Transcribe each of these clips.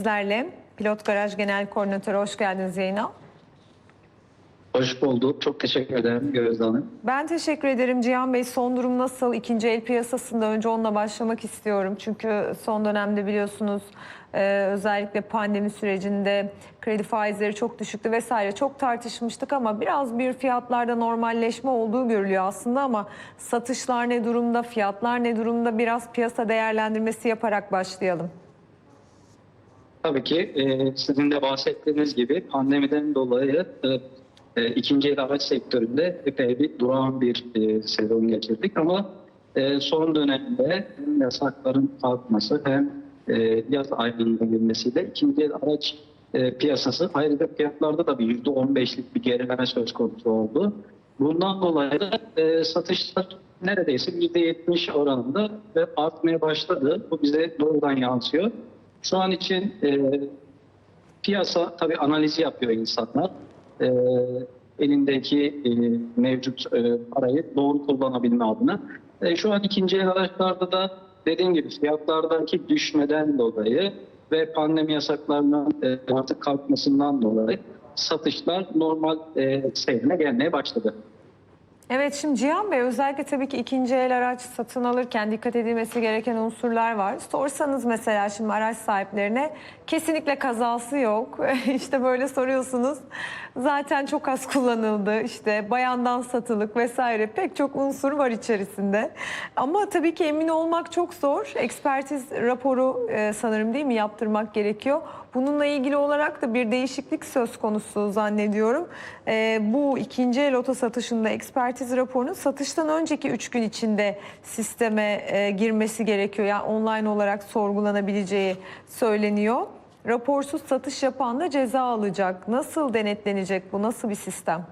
Bizlerle Pilot Garaj Genel Koordinatörü hoş geldiniz yayına. Hoş bulduk. Çok teşekkür ederim Gözde Hanım. Ben teşekkür ederim Cihan Bey. Son durum nasıl? İkinci el piyasasında önce onunla başlamak istiyorum. Çünkü son dönemde biliyorsunuz e, özellikle pandemi sürecinde kredi faizleri çok düşüktü vesaire. Çok tartışmıştık ama biraz bir fiyatlarda normalleşme olduğu görülüyor aslında ama satışlar ne durumda, fiyatlar ne durumda biraz piyasa değerlendirmesi yaparak başlayalım. Tabii ki e, sizin de bahsettiğiniz gibi pandemiden dolayı e, e, ikinci el araç sektöründe epey bir durağan bir e, sezon geçirdik ama e, son dönemde hem yasakların kalkması hem e, yaz aylarına girmesiyle ikinci el araç e, piyasası ayrıca fiyatlarda da bir %15'lik bir gerileme söz konusu oldu. Bundan dolayı da e, satışlar neredeyse %70 oranında ve artmaya başladı. Bu bize doğrudan yansıyor. Şu an için e, piyasa tabii analizi yapıyor insanlar. E, elindeki e, mevcut e, parayı doğru kullanabilme adına. E, şu an ikinci el araçlarda da dediğim gibi fiyatlardaki düşmeden dolayı ve pandemi yasaklarının e, artık kalkmasından dolayı satışlar normal e, seyrine gelmeye başladı. Evet şimdi Cihan Bey özellikle tabii ki ikinci el araç satın alırken dikkat edilmesi gereken unsurlar var. Sorsanız mesela şimdi araç sahiplerine kesinlikle kazası yok. işte böyle soruyorsunuz. Zaten çok az kullanıldı. İşte bayandan satılık vesaire pek çok unsur var içerisinde. Ama tabii ki emin olmak çok zor. Ekspertiz raporu e, sanırım değil mi yaptırmak gerekiyor. Bununla ilgili olarak da bir değişiklik söz konusu zannediyorum. E, bu ikinci el oto satışında ekspertiz raporunun satıştan önceki 3 gün içinde sisteme e, girmesi gerekiyor. Yani online olarak sorgulanabileceği söyleniyor. Raporsuz satış yapan da ceza alacak. Nasıl denetlenecek bu? Nasıl bir sistem?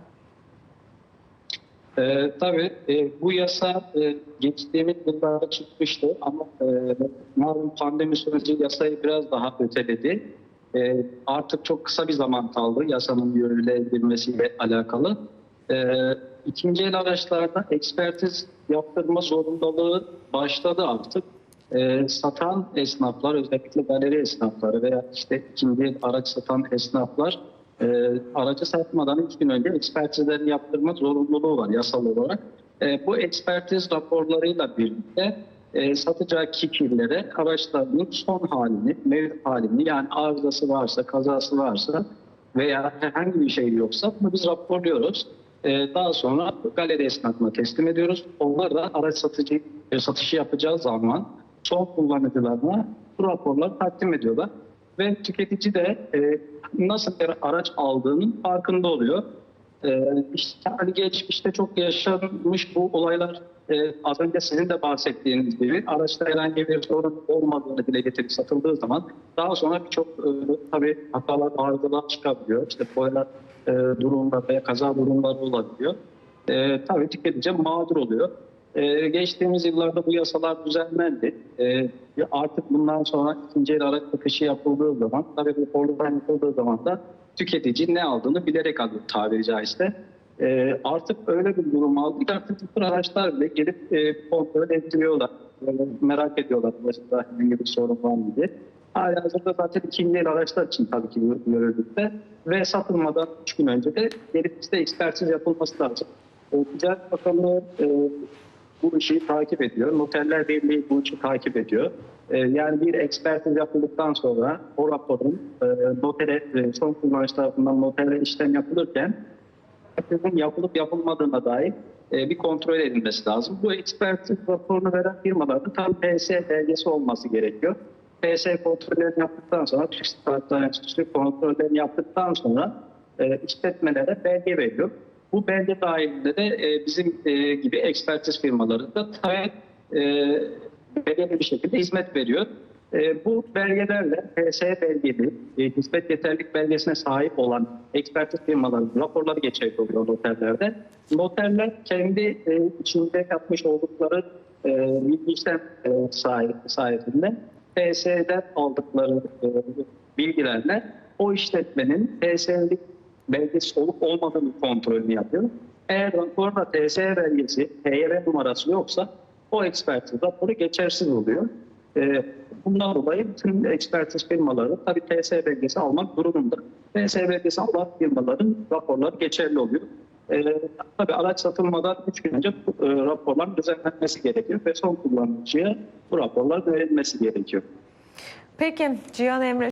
Ee, tabii e, bu yasa e, geçtiğimiz yıllarda çıkmıştı ama e, malum pandemi süreci yasayı biraz daha öteledi. E, artık çok kısa bir zaman kaldı yasanın yürürlüğe girmesiyle alakalı. E, ikinci el araçlarda ekspertiz yaptırma zorunluluğu başladı artık. E, satan esnaflar özellikle galeri esnafları veya işte ikinci el araç satan esnaflar e, aracı satmadan üç gün önce ekspertizlerini yaptırma zorunluluğu var yasal olarak. E, bu ekspertiz raporlarıyla birlikte e, satacağı kişilere araçlarının son halini, mevcut halini yani arızası varsa, kazası varsa veya herhangi bir şey yoksa bunu biz raporluyoruz. E, daha sonra galeri esnafına teslim ediyoruz. Onlar da araç satıcı e, satışı yapacağı zaman son kullanıcılarına bu raporları takdim ediyorlar. Ve tüketici de e, nasıl bir araç aldığının farkında oluyor. E, işte hani geçmişte çok yaşanmış bu olaylar e, az önce sizin de bahsettiğiniz gibi araçta herhangi bir sorun olmadığını dile getirip satıldığı zaman daha sonra birçok e, tabii hatalar, arızalar çıkabiliyor. İşte boyalar e, durumlar veya kaza durumları olabiliyor. E, tabii tüketici mağdur oluyor. Ee, geçtiğimiz yıllarda bu yasalar düzenlendi. Ee, artık bundan sonra ikinci el araç satışı yapıldığı zaman, tabii bu raporlar yapıldığı zaman da tüketici ne aldığını bilerek alıyor tabiri caizse. Ee, artık öyle bir durum aldı ki artık tür araçlar bile gelip e, kontrol ettiriyorlar. Böyle merak ediyorlar başında herhangi bir sorun var mı diye. Hala hazırda zaten ikinci el araçlar için tabii ki yürürlükte ve satılmadan 3 gün önce de gelip işte ekspertiz yapılması lazım. E, Ticaret Bakanlığı e, bu işi takip ediyor. Noterler Birliği bu işi takip ediyor. Yani bir ekspertiz yapıldıktan sonra o raporun e, notere, e, son kullanıcı tarafından notere işlem yapılırken ekspertizin yapılıp yapılmadığına dair e, bir kontrol edilmesi lazım. Bu ekspertiz raporunu veren firmalarda tam PS belgesi olması gerekiyor. PS kontrollerini yaptıktan sonra, Türk Enstitüsü kontrollerini yaptıktan sonra e, işletmelere belge veriyor. Bu belge dahilinde de e, bizim e, gibi ekspertiz firmaları da tabii e, belirli bir şekilde hizmet veriyor. E, bu belgelerle PS belgeli, e, hizmet yeterlik belgesine sahip olan ekspertiz firmaların raporları geçerli oluyor noterlerde. Noterler kendi e, içinde yapmış oldukları e, bilgi işlem e, sahip, sayesinde PS'den aldıkları e, bilgilerle o işletmenin PS'lik belgesi olup olmadığını kontrolünü yapıyor. Eğer raporda TS belgesi, HYB numarası yoksa o ekspertiz raporu geçersiz oluyor. E, bundan dolayı tüm ekspertiz firmaları tabii TS belgesi almak durumunda. TS belgesi alan firmaların raporları geçerli oluyor. E, tabii araç satılmadan 3 gün önce e, raporların düzenlenmesi gerekiyor ve son kullanıcıya bu raporlar verilmesi gerekiyor. Peki Cihan Emre